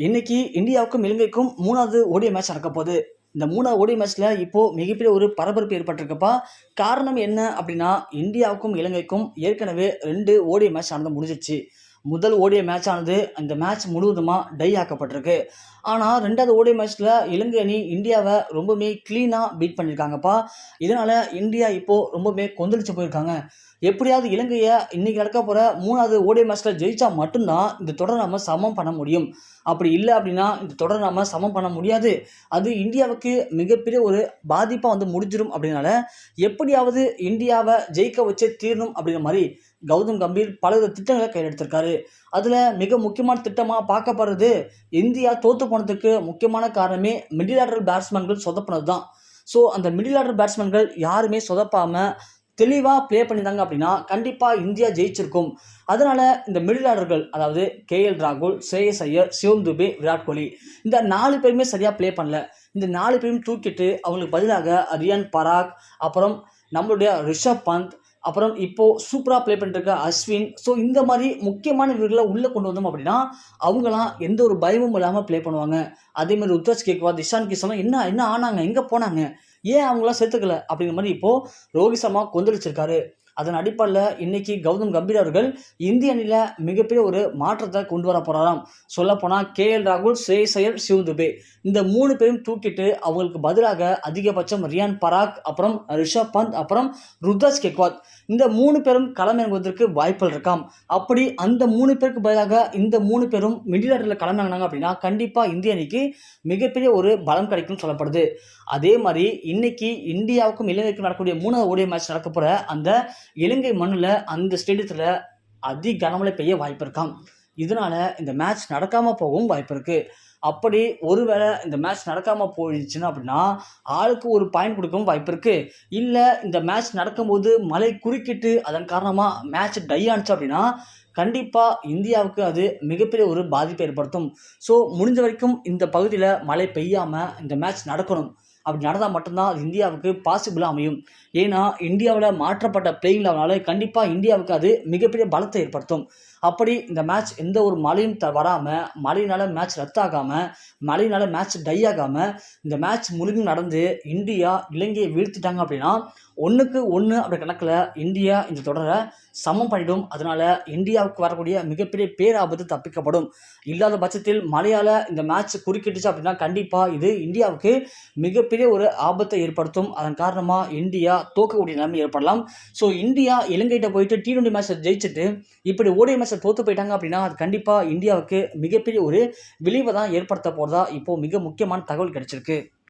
இன்னைக்கு இந்தியாவுக்கும் இலங்கைக்கும் மூணாவது ஓடிய மேட்ச் நடக்க போகுது. இந்த மூணாவது ஓடிய மேட்ச்சில் இப்போது மிகப்பெரிய ஒரு பரபரப்பு ஏற்பட்டிருக்கப்பா. காரணம் என்ன அப்படின்னா இந்தியாவுக்கும் இலங்கைக்கும் ஏற்கனவே ரெண்டு ஓடிய மேட்ச் நடந்து முடிஞ்சிச்சு. முதல் ஓடிய மேட்ச் ஆனது அந்த மேட்ச் முழுவதுமாக டை ஆக்கப்பட்டிருக்கு. ஆனால் ரெண்டாவது ஓடிய மேட்ச்சில் இலங்கை அணி இந்தியாவை ரொம்பவுமே க்ளீனாக பீட் பண்ணியிருக்காங்கப்பா. இதனால் இந்தியா இப்போது ரொம்பவுமே கொந்தளிச்சு போயிருக்காங்க. எப்படியாவது இலங்கையை இன்றைக்கி நடக்க போகிற மூணாவது ஓடிய மேட்ச்சில் ஜெயித்தா மட்டும்தான் இந்த தொடரை நம்ம சமம் பண்ண முடியும். அப்படி இல்லை அப்படின்னா இந்த தொடரை நம்ம சமம் பண்ண முடியாது. அது இந்தியாவுக்கு மிகப்பெரிய ஒரு பாதிப்பாக வந்து முடிஞ்சிடும் அப்படின்னால எப்படியாவது இந்தியாவை ஜெயிக்க வச்சே தீரணும் அப்படிங்கிற மாதிரி கௌதம் கம்பீர் பல திட்டங்களை கையெழுத்திருக்காரு. அதில் மிக முக்கியமான திட்டமாக பார்க்கப்படுறது இந்தியா தோற்று போனதுக்கு முக்கியமான காரணமே மிடில் ஆர்டர் பேட்ஸ்மேன்கள் சொதப்பினது தான் ஸோ அந்த மிடில் ஆர்டர் பேட்ஸ்மேன்கள் யாருமே சொதப்பாமல் தெளிவாக ப்ளே பண்ணியிருந்தாங்க அப்படின்னா கண்டிப்பாக இந்தியா ஜெயிச்சிருக்கும். அதனால் இந்த மிடில் ஆர்டர்கள் அதாவது கேஎல் ராகுல் ஸ்ரேயஸ் ஐயர் சிவம் துபே விராட் கோலி இந்த நாலு பேருமே சரியாக ப்ளே பண்ணல. இந்த நாலு பேரும் தூக்கிட்டு அவங்களுக்கு பதிலாக ரியான் பராக் அப்புறம் நம்மளுடைய ரிஷப் பந்த் அப்புறம் இப்போது சூப்பராக ப்ளே பண்ணிட்டு அஸ்வின். ஸோ இந்த மாதிரி முக்கியமான வீரர்களை உள்ளே கொண்டு வந்தோம் அப்படின்னா அவங்களாம் எந்த ஒரு பயமும் இல்லாமல் ப்ளே பண்ணுவாங்க. அதே மாதிரி ருத்ராஜ் கேக்வா திஷான் கிஷன்லாம் என்ன என்ன ஆனாங்க? எங்கே போனாங்க? ஏன் அவங்களாம் சேர்த்துக்கல அப்படிங்கிற மாதிரி இப்போது ரோஹித் சர்மா கொந்தளிச்சிருக்காரு. அதன் அடிப்படையில் இன்னைக்கு கௌதம் கம்பீர் அவர்கள் இந்திய அணியில் மிகப்பெரிய ஒரு மாற்றத்தை கொண்டு வர போகிறாராம் சொல்லப்போனால் கே எல் ராகுல் ஸ்ரேயஸ் சிவ் துபே இந்த மூணு பேரும் தூக்கிட்டு அவங்களுக்கு பதிலாக அதிகபட்சம் ரியான் பராக் அப்புறம் ரிஷப் பந்த் அப்புறம் ருத்ராஜ் கெக்வாத். இந்த மூணு பேரும் களமிறங்குவதற்கு வாய்ப்புகள் இருக்காம். அப்படி அந்த மூணு பேருக்கு பதிலாக இந்த மூணு பேரும் மிடில் ஆர்டரில் களமிறங்கினாங்க அப்படின்னா கண்டிப்பாக இந்திய அணிக்கு மிகப்பெரிய ஒரு பலம் கிடைக்கும்னு சொல்லப்படுது. அதே மாதிரி இன்னைக்கு இந்தியாவுக்கும் இலங்கைக்கும் நடக்கக்கூடிய மூணாவது ஓடிய மேட்ச் நடக்க போகிற அந்த இலங்கை மண்ணில் அந்த ஸ்டேடியத்தில் அதி கனமழை பெய்ய வாய்ப்பு இருக்கான் இதனால் இந்த மேட்ச் நடக்காமல் போகவும் வாய்ப்பு இருக்குது அப்படி ஒருவேளை இந்த மேட்ச் நடக்காமல் போயிடுச்சுன்னா அப்படின்னா ஆளுக்கு ஒரு பாயிண்ட் கொடுக்கவும் வாய்ப்பு இருக்குது இல்லை இந்த மேட்ச் நடக்கும்போது மழை குறுக்கிட்டு அதன் காரணமாக மேட்ச் டை ஆனிச்சு அப்படின்னா கண்டிப்பாக இந்தியாவுக்கு அது மிகப்பெரிய ஒரு பாதிப்பை ஏற்படுத்தும். ஸோ முடிஞ்ச வரைக்கும் இந்த பகுதியில் மழை பெய்யாமல் இந்த மேட்ச் நடக்கணும். அப்படி நடந்தால் மட்டும்தான் அது இந்தியாவுக்கு பாசிபிளாக அமையும். ஏன்னா இந்தியாவில் மாற்றப்பட்ட பிளேயிங் லெவனால கண்டிப்பாக இந்தியாவுக்கு அது மிகப்பெரிய பலத்தை ஏற்படுத்தும். அப்படி இந்த மேட்ச் எந்த ஒரு மழையும் த வராமல் மழையினால் மேட்ச் ரத்தாகாமல் மழையினால் மேட்ச் டை ஆகாமல் இந்த மேட்ச் முழுதும் நடந்து இந்தியா இலங்கையை வீழ்த்திட்டாங்க அப்படின்னா ஒன்றுக்கு ஒன்று அப்படி கணக்கில் இந்தியா இந்த தொடரை சமம் பண்ணிடும். அதனால் இந்தியாவுக்கு வரக்கூடிய மிகப்பெரிய பேராபத்து தப்பிக்கப்படும். இல்லாத பட்சத்தில் மழையால் இந்த மேட்ச் குறுக்கிட்டுச்சு அப்படின்னா கண்டிப்பாக இது இந்தியாவுக்கு மிகப்பெரிய ஒரு ஆபத்தை ஏற்படுத்தும். அதன் காரணமாக இந்தியா தோக்கக்கூடிய நிலைமை ஏற்படலாம். ஸோ இந்தியா இலங்கைகிட்ட போயிட்டு டி டுவெண்ட்டி மேட்ச்சை ஜெயிச்சுட்டு இப்படி ஓடிய மேட்ச்சை தோற்று போயிட்டாங்க அப்படின்னா அது கண்டிப்பாக இந்தியாவுக்கு மிகப்பெரிய ஒரு விளைவை தான் ஏற்படுத்த போகிறதா இப்போது மிக முக்கியமான தகவல் கிடைச்சிருக்கு.